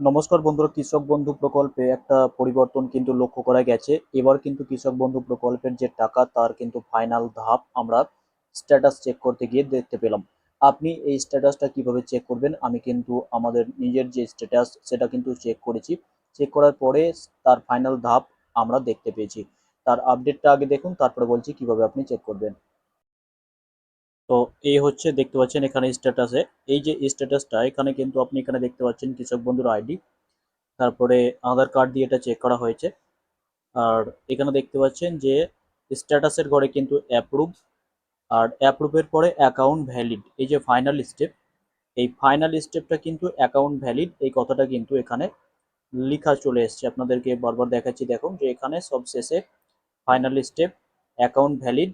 নমস্কার বন্ধুরা, কৃষক বন্ধু প্রকল্পে একটা পরিবর্তন কিন্তু লক্ষ্য করা গেছে। এবার কিন্তু কৃষক বন্ধু প্রকল্পের যে টাকা, তার কিন্তু ফাইনাল ধাপ আমরা স্ট্যাটাস চেক করতে গিয়ে দেখতে পেলাম। আপনি এই স্ট্যাটাসটা কীভাবে চেক করবেন? আমি কিন্তু আমাদের নিজের যে স্ট্যাটাস সেটা কিন্তু চেক করেছি। চেক করার পরে তার ফাইনাল ধাপ আমরা দেখতে পেয়েছি। তার আপডেটটা আগে দেখুন, তারপরে বলছি কীভাবে আপনি চেক করবেন। তো এই হচ্ছে দেখতে পাচ্ছেন এখানে স্ট্যাটাসে এই যে স্ট্যাটাসটা এখানে কিন্তু আপনি এখানে দেখতে পাচ্ছেন কৃষক বন্ধুর আইডি তারপরে আধার কার্ড দিয়ে এটা চেক করা হয়েছে। আর এখানে দেখতে পাচ্ছেন যে স্ট্যাটাসের ঘরে কিন্তু অ্যাপ্রুভ আর অ্যাপ্রুভের পরে অ্যাকাউন্ট ভ্যালিড এই যে ফাইনাল স্টেপ এই ফাইনাল স্টেপটা কিন্তু অ্যাকাউন্ট ভ্যালিড এই কথাটা কিন্তু এখানে লেখা চলে এসছে। আপনাদেরকে বারবার দেখাচ্ছি, দেখুন যে এখানে সব শেষে ফাইনাল স্টেপ অ্যাকাউন্ট ভ্যালিড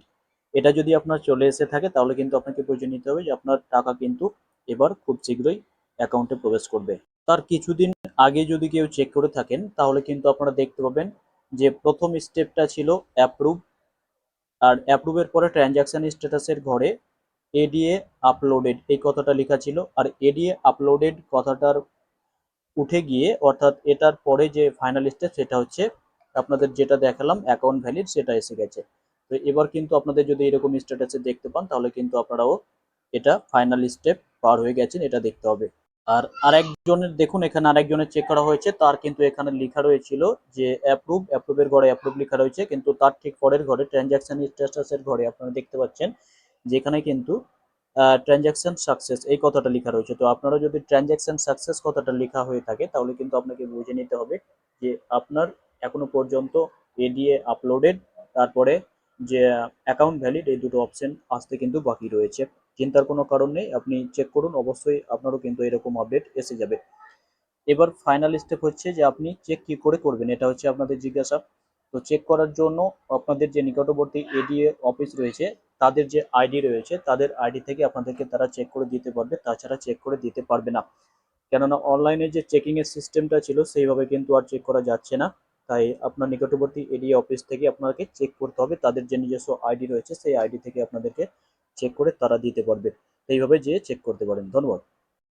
এটা যদি আপনার চলে এসে থাকে, তাহলে কিন্তু আপনাকে বুঝে নিতে হবে যে আপনার টাকা কিন্তু এবার খুব শীঘ্রই অ্যাকাউন্টে প্রবেশ করবে। তার কিছুদিন আগে যদি কেউ চেক করে থাকেন, তাহলে কিন্তু আপনারা দেখতে পাবেন যে প্রথম স্টেপটা ছিল অ্যাপ্রুভ আর অ্যাপ্রুভের পরে ট্রানজ্যাকশন স্ট্যাটাসের ঘরে এডিএ আপলোডেড এই কথাটা লেখা ছিল। আর এডিএ আপলোডেড কথাটার উঠে গিয়ে, অর্থাৎ এটার পরে যে ফাইনাল স্টেপ সেটা হচ্ছে আপনাদের যেটা দেখালাম অ্যাকাউন্ট ভ্যালিড সেটা এসে গেছে। তো এবার কিন্তু আপনাদের যদি এরকম স্ট্যাটাসে দেখতে পান, তাহলে কিন্তু আপনারাও এটা ফাইনাল স্টেপ পার হয়ে গেছেন, এটা দেখতে হবে। আর আরেকজনের, দেখুন এখানে আরেকজনের চেক করা হয়েছে, তার কিন্তু এখানে লেখা রয়েছিল যে অ্যাপ্রুভ অ্যাপ্রুভের ঘরে অ্যাপ্রুভ লেখা রয়েছে, কিন্তু তার ঠিক পরের ঘরে ট্রানজ্যাকশন স্ট্যাটাসের ঘরে আপনারা দেখতে পাচ্ছেন, যেখানে কিন্তু ট্রানজ্যাকশন সাকসেস এই কথাটা লেখা রয়েছে। তো আপনারা যদি ট্রানজ্যাকশন সাকসেস কথাটা লেখা হয়ে থাকে, তাহলে কিন্তু আপনাকে বুঝে নিতে হবে যে আপনার এখনও পর্যন্ত এডিএ আপলোডেড তারপরে যে অ্যাকাউন্ট ভ্যালিড এই দুটো অপশন আসতে কিন্তু বাকি রয়েছে। চিন্তার কোনো কারণ নেই, আপনি চেক করুন, অবশ্যই আপনারও কিন্তু এরকম আপডেট এসে যাবে। এবার ফাইনাল স্টেপ হচ্ছে যে আপনি চেক কি করে করবেন, এটা হচ্ছে আপনাদের জিজ্ঞাসা। তো চেক করার জন্য আপনাদের যে নিকটবর্তী এডিএ অফিস রয়েছে, তাদের যে আইডি রয়েছে, তাদের আইডি থেকে আপনাদেরকে তারা চেক করে দিতে পারবে, তাছাড়া চেক করে দিতে পারবে না। কেননা অনলাইনে যে চেকিংয়ের সিস্টেমটা ছিল, সেইভাবে কিন্তু আর চেক করা যাচ্ছে না। তাই আপনার নিকটবর্তী এডিএ অফিস থেকে আপনাকে চেক করতে হবে। তাদের যে নিজস্ব আইডি রয়েছে, সেই আইডি থেকে আপনাদেরকে চেক করে তারা দিতে পারবে। এইভাবে যেয়ে চেক করতে পারেন। ধন্যবাদ।